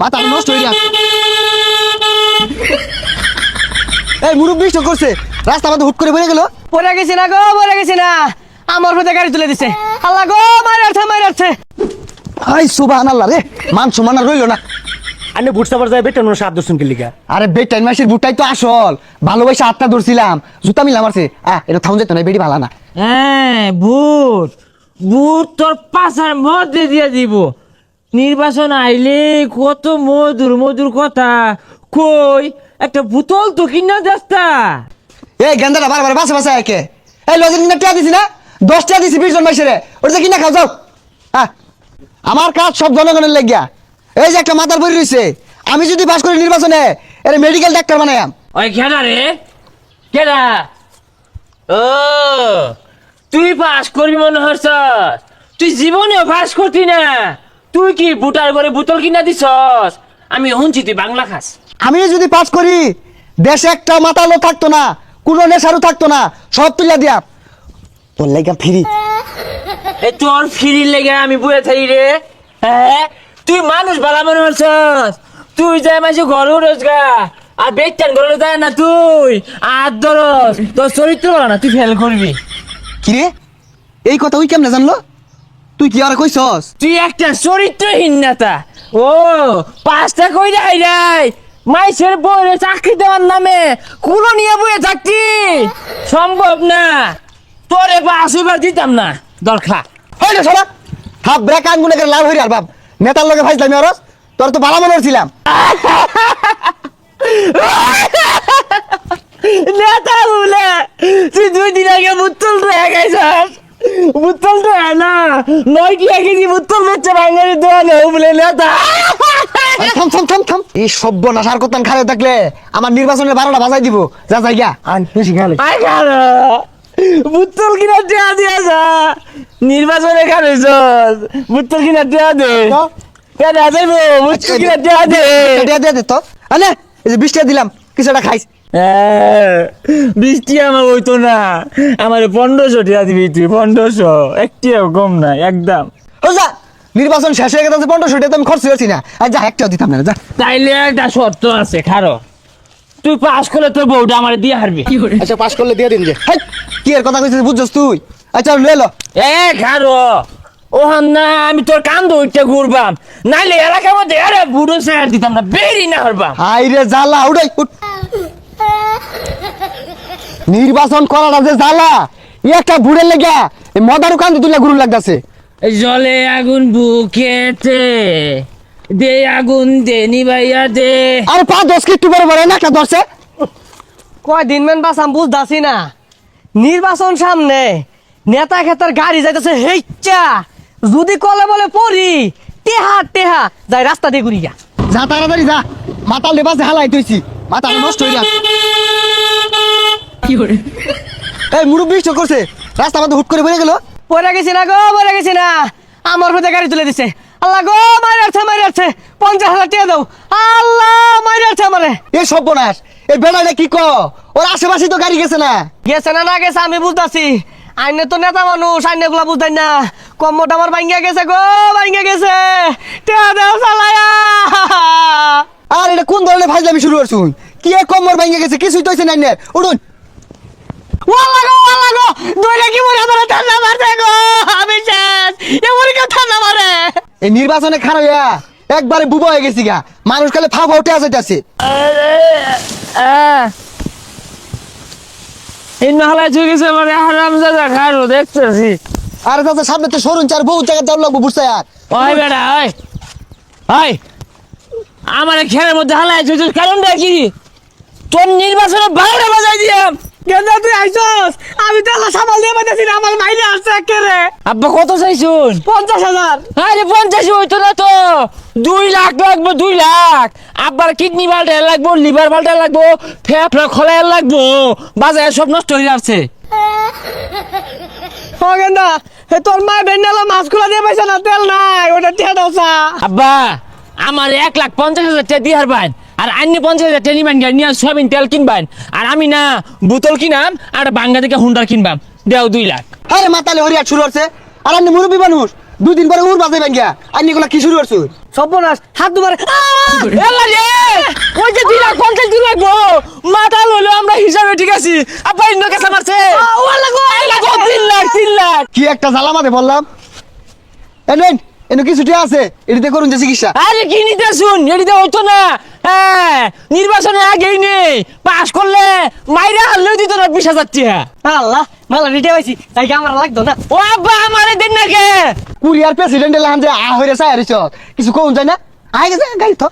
মাথা নষ্ট হয়ে যাচ্ছে। এই মুরব্বী স্টক করছে? রাস্তা আমাদের হুট করে বেড়ে গেল? পড়ে গেছি না গো পড়ে গেছি না। আমার প্রতি গাড়ি তুলে দিছে। আল্লাহ গো মারি আছে মারি আছে হাই সুবাহ আল্লাহ রে। মান সমান রইল না। আনে বুট সাবার যায় বেটা নোর সাধ্য শুনকে লিগা? আরে বেটাইন মাসের বুটাই তো আসল। ভালোবাসা আটটা ধরছিলাম। জুতা মিলাম আছে আহ এটা থাউন যেত না বেডি ভালো না। হ্যাঁ বুট ভূত তোর পাশার মধ্যে দিয়ে দিব। নির্বাচন আইলে কত মধুর মধুর কথা। কই একটা বোতল তো কিনা যাস্তা এই গেন্দাটা বারবার বাসে বাসে একে এই লজেন কিনা টিয়া দিছি না? দশ টিয়া দিছি বিশ জন মাসেরে ওটা কিনা খাও যাও। হ্যাঁ আমার কাজ সব জনগণের লেগিয়া। এই যে একটা মাথার বই রয়েছে আমি যদি পাস করি নির্বাচনে এর মেডিকেল ডাক্তার বানায়াম ওই কেডা রে। কেডা ও তুই পাস করবি মনে হচ্ছ। তুই জীবনেও পাস করতি না। তুই কি বুটার করে বোতল কিনা দিছস? আমি শুনছি তুই বাংলা খাস। আমি যদি পাস করি দেশে একটা মাতালো থাকতো না কোনো নেশারও থাকতো না সব তুলিয়া দিয়া। তোর লেগা ফিরি। এ তোর ফিরি লেগে আমি বয়ে থাকি রে। হ্যাঁ? তুই মানুষ বালা মনে হচ্ছস তুই যাই মাঝে ঘর রোজগার আর বেচান ঘরে যায় না তুই। আর ধরস তোর চরিত্র না তুই ফেল করবি। কিরে? এই কথা ওই কেমনে জানলো? তুই কি আর কইছস? তুই একটা চরিত্রহীন নেতা। ও পাঁচটা কই রাই রাই মাইসের বইরে চাকরি দেওয়ার নামে কুলো নিয়ে বয়ে থাকতি। সম্ভব না। তোরে পাঁচ এবার দিতাম না। হয় না সরা হাফ ব্রেক আঙ্গুনে করে লাল হইরে আর বাপ। নেতার লগে ফাইজলামি অরস তোর তো ভালো মনে হচ্ছিলাম নেতা বলে তুই দুই দিন আগে বুত্তল রে খাইছাস বুত্তল তো না নয় কি কেজি বুত্তল বেচছে বাঙালি দোয়ানে বলে নেতা আরে থাম থাম থাম থাম। এই সভ্য নাশার করতাম খারে থাকলে আমার নির্বাচনের বারোটা বাজাই দিব। যা যাই গা আন বেশি খালে আই খালো বুত্তল কিনা দেয়া দিয়া যা। নির্বাচনে খালিছ বুত্তল কিনা দেয়া দে। কেন যাইব বুত্তল কিনা দেয়া দে। দিয়ে দে তো। আনে এই যে বৃষ্টি দিলাম কিছুটা হ্যাঁ, বৃষ্টি আমার হইতো না। আমার পনেরোশো টাকা দিবি তুই পনেরোশো। একটিও কম না একদম। যা নির্বাচন শেষ হয়ে গেছে পনেরোশো টাকা তো আমি খরচ হয়েছি না। আর যা একটাও দিতাম না যা। তাইলে একটা শর্ত আছে খারো। তুই পাস করলে তোর বউটা আমার দিয়ে হারবি। আচ্ছা পাস করলে দিয়ে দিন যে। কি এর কথা কইছিস বুঝছস তুই? আচ্ছা লয়ে লো। এ খারো। ও না আমি তোর কান্দ উঠতে ঘুরবাম। নাইলে এলাকার মধ্যে আরে বুড়ো স্যার দিতাম না বেরি না হারবাম। হাই রে জ্বালা উড়াই উঠ। নির্বাচন করাটা যে জ্বালা ই একটা বুড়ের লেগা এই মদারু কান্দি তুলে গুরু লাগতাছে। জলে আগুন বুকেতে দে আগুন দে নিভাইয়া দে। আর পা দশ কি একটু বড় বড় না একটা ধরছে? কয় দিন মেন বাসাম বুঝতাছি না। নির্বাচন সামনে নেতা খেতার গাড়ি যাইতেছে হেচ্চা যদি কলে বলে পড়ি টেহা টেহা যাই রাস্তা দিয়ে ঘুরি গা যা তাড়াতাড়ি যা মাথা লেবাসে হালাই তুইছি মাথা নষ্ট হয়ে যাচ্ছে এই মুরব্বী স্টক করছে? রাস্তা আমাদের হুট করে বেড়ে গেল? পড়ে গেছি না গো পড়ে গেছি না। আমার প্রতি গাড়ি তুলে দিছে। আল্লাহ গো মারি আছে মারি আছে পঞ্চাশ হাজার টাকা দাও। আল্লাহ মারি আছে আমারে। এই সর্বনাশ। এই বেড়াটা কি ক? ওর আশেপাশে তো গাড়ি গেছে না। গেছে না না গেছে আমি বুঝতাছি। আইনে তো নেতা মানুষ আইনে গুলা বুঝতাই না। কম্মটা আমার ভাঙ্গিয়া গেছে গো ভাঙ্গিয়া গেছে। আর এটা কোন ধরনের ফাইজলামি শুরু করছুন কি এ কম্বর ভেঙে গেছে? কিছুই তো হইছে না উঠুন। ওয়াল্লা গো ওয়াল্লা গো দইলে কি মরে আমার ঠান্ডা মারছে গো আমি শেষ। এমন কেউ ঠান্ডা মারে? এই নির্বাচনে খারাপ একবারে বুবা হয়ে গেছি গা। মানুষ কালে ফা ফা উঠে এই গেছে হারাম দাদা খারো দেখতেছি। আরে দাদা সামনে তো সরুন চার বহু জায়গা যাওয়ার লাগবো বুঝতে আর ওই বেটা ওই। ওই। আমার খেলার মধ্যে হালাই চুই কারণটা কি? তোর নির্বাচনে বারোটা বাজাই দিয়াম গেন্দা তুই আইছস? আমি তো আল্লাহ সামাল দিয়ে পাইতেছি না আমার মাইরে আসছে একেরে আব্বা কত চাইছুন? পঞ্চাশ হাজার। আরে পঞ্চাশ হইতো না তো। দুই লাখ লাগবো দুই লাখ। আব্বার কিডনি লাগবো লিভার লাগবো ফেফড়া খোলা লাগবো। বাজারে সব নষ্ট হয়ে যাচ্ছে। ও গেন্দা হে তোর মা বেন্ডালো দিয়ে পাইছে না তেল নাই ওটা আব্বা আমার এক লাখ পঞ্চাশ হাজার টাকা দিয়ে হারবান। আর অন্য পঞ্চাশ হাজার টাকা নিবেন গাড়ি নিয়ে সয়াবিন তেল কিনবেন। আর আমি না বোতল কিনাম আর বাঙ্গা থেকে হুন্ডার কিনবাম। দেও দুই লাখ। আরে মাতালে হরিয়ার শুরু হচ্ছে। আর আপনি মুরব্বী মানুষ দুই দিন পরে উর বাজে ভেঙ্গা আর নিগুলা কি শুরু করছুন সর্বনাশ হাত দুবার ওই যে দুই লাখ পঞ্চাশ দুই লাখ গো। মাথা লইলো আমরা হিসাবে ঠিক আছি। আপা ইন্ন কাছে মারছে। তিন লাখ তিন লাখ। কি একটা জ্বালামাতে বললাম? এ নেন এনে কিছু টিয়া আছে এটিতে করুন যে চিকিৎসা। আরে কি নিতে শুন এটিতে হতো না। হ্যাঁ নির্বাচনে আগেই নেই। পাশ করলে মাইরা হারলেও দিত না বিশ হাজার টিয়া। আল্লাহ মালা রিটে পাইছি তাই কি আমার লাগতো না? ও আব্বা আমারে দেন না কে? কুরিয়ার প্রেসিডেন্ট এলাম যে আ হইরে চাই হারিছ কিছু কোন যায় না? আয় গেছে গাড়ি তো